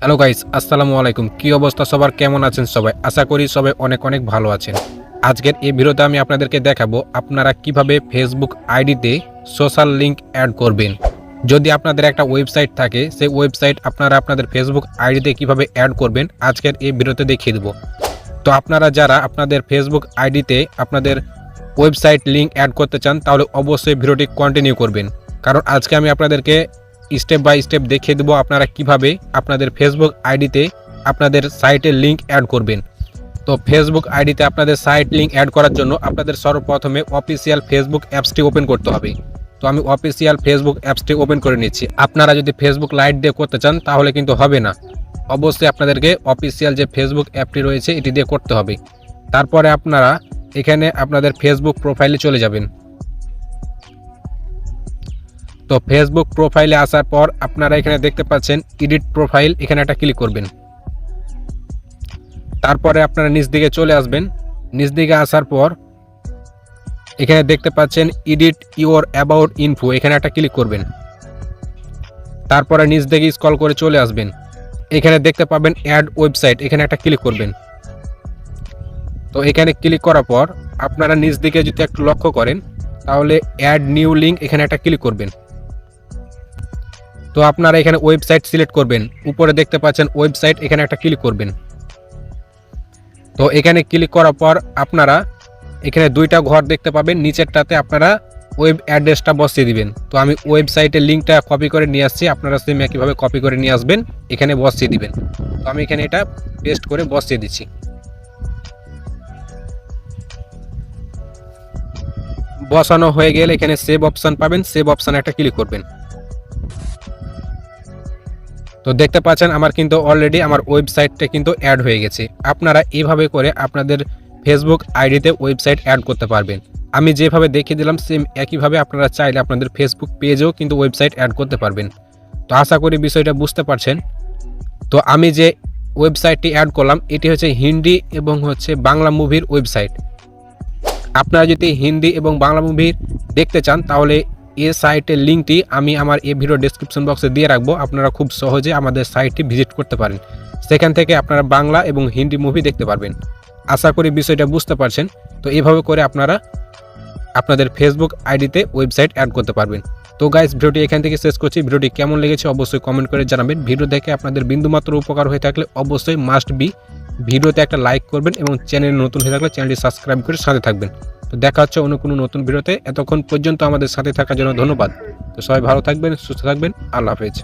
Hello guys আসসালামু আলাইকুম কি অবস্থা? সবার কেমন আছেন সবাই? আশা করি সবাই অনেক অনেক ভালো আছেন। আজকের এই ভিডিওতে আমি আপনাদেরকে দেখাবো আপনারা কীভাবে ফেসবুক আইডিতে সোশ্যাল লিঙ্ক অ্যাড করবেন। যদি আপনাদের একটা ওয়েবসাইট থাকে, সেই ওয়েবসাইট আপনারা আপনাদের ফেসবুক আইডিতে কীভাবে অ্যাড করবেন, আজকের এই ভিডিওতে দেখিয়ে দেবো। তো আপনারা যারা আপনাদের ফেসবুক আইডিতে আপনাদের ওয়েবসাইট লিঙ্ক অ্যাড করতে চান, তাহলে অবশ্যই ভিডিওটি কন্টিনিউ করবেন। কারণ আজকে আমি আপনাদেরকে স্টেপ বাই স্টেপ দেখিয়ে দেবো আপনারা কীভাবে আপনাদের ফেসবুক আইডিতে আপনাদের সাইটের লিঙ্ক অ্যাড করবেন। তো ফেসবুক আইডিতে আপনাদের সাইট লিঙ্ক অ্যাড করার জন্য আপনাদের সর্বপ্রথমে অফিসিয়াল ফেসবুক অ্যাপসটি ওপেন করতে হবে। তো আমি অফিসিয়াল ফেসবুক অ্যাপসটি ওপেন করে নিচ্ছি। আপনারা যদি ফেসবুক লাইট দিয়ে করতে চান, তাহলে কিন্তু হবে না। অবশ্যই আপনাদেরকে অফিসিয়াল যে ফেসবুক অ্যাপটি রয়েছে, এটি দিয়ে করতে হবে। তারপরে আপনারা এখানে আপনাদের ফেসবুক প্রোফাইলে চলে যাবেন। তো ফেসবুক প্রোফাইলে আসার পর আপনারা এখানে দেখতে পাচ্ছেন এডিট প্রোফাইল এখানে একটা ক্লিক করবেন। তারপরে আপনারা নিচ দিকে চলে আসবেন। নিচ দিকে আসার পর এখানে দেখতে পাচ্ছেন এডিট ইওর অ্যাবাউট ইনফো এখানে একটা ক্লিক করবেন। তারপরে নিচ দিকে স্ক্রল করে চলে আসবেন। এখানে দেখতে পাবেন অ্যাড ওয়েবসাইট এখানে একটা ক্লিক করবেন। তো এখানে ক্লিক করার পর আপনারা নিচ দিকে যদি একটু লক্ষ্য করেন, তাহলে অ্যাড নিউ লিঙ্ক এখানে একটা ক্লিক করবেন। তো আপনারা এখানে ওয়েবসাইট সিলেক্ট করবেন। উপরে দেখতে পাচ্ছেন ওয়েবসাইট এখানে একটা ক্লিক করবেন। তো এখানে ক্লিক করার পর আপনারা এখানে দুইটা ঘর দেখতে পাবেন। নিচেরটাতে আপনারা ওয়েব অ্যাড্রেসটা বসিয়ে দিবেন। তো আমি ওয়েবসাইটের লিঙ্কটা কপি করে নিয়ে আসছি। আপনারা সেম একইভাবে কপি করে নিয়ে আসবেন। এখানে বসিয়ে দিবেন। তো আমি এখানে এটা পেস্ট করে বসিয়ে দিচ্ছি। বসানো হয়ে গেলে এখানে সেভ অপশন পাবেন। সেভ অপশানে একটা ক্লিক করবেন। তো দেখতে পাচ্ছেন আমার কিন্তু অলরেডি আমার ওয়েবসাইটটা কিন্তু অ্যাড হয়ে গেছে। আপনারা এইভাবে করে আপনাদের ফেসবুক আইডিতে ওয়েবসাইট অ্যাড করতে পারবেন। আমি যেভাবে দেখিয়ে দিলাম সেম একইভাবে আপনারা চাইলে আপনাদের ফেসবুক পেজেও কিন্তু ওয়েবসাইট অ্যাড করতে পারবেন। তো আশা করি বিষয়টা বুঝতে পারছেন। তো আমি যে ওয়েবসাইটটি অ্যাড করলাম, এটি হচ্ছে হিন্দি এবং হচ্ছে বাংলা মুভির ওয়েবসাইট আপনারা যদি হিন্দি এবং বাংলা মুভি দেখতে চান, তাহলে এই সাইটের লিঙ্কটি আমি আমার এই ভিডিও ডেসক্রিপশন বক্সে দিয়ে রাখব। আপনারা খুব সহজে আমাদের সাইটটি ভিজিট করতে পারেন। সেখান থেকে আপনারা বাংলা এবং হিন্দি মুভি দেখতে পারবেন। আশা করি বিষয়টা বুঝতে পারছেন। তো এইভাবে করে আপনারা আপনাদের ফেসবুক আইডিতে ওয়েবসাইট অ্যাড করতে পারবেন। তো গাইস ভিডিওটি এখান থেকে শেষ করছি। ভিডিওটি কেমন লেগেছে অবশ্যই কমেন্ট করে জানাবেন। ভিডিও দেখে আপনাদের বিন্দুমাত্র উপকার হয়ে থাকলে অবশ্যই মাস্ট বি ভিডিওতে একটা লাইক করবেন এবং চ্যানেল নতুন হয়ে থাকলে চ্যানেলটি সাবস্ক্রাইব করে সাথে থাকবেন। তো দেখা হচ্ছে অন্য কোনো নতুন ভিডিওতে। এতক্ষণ পর্যন্ত আমাদের সাথে থাকার জন্য ধন্যবাদ। তো সবাই ভালো থাকবেন, সুস্থ থাকবেন। আল্লাহ হাফেজ।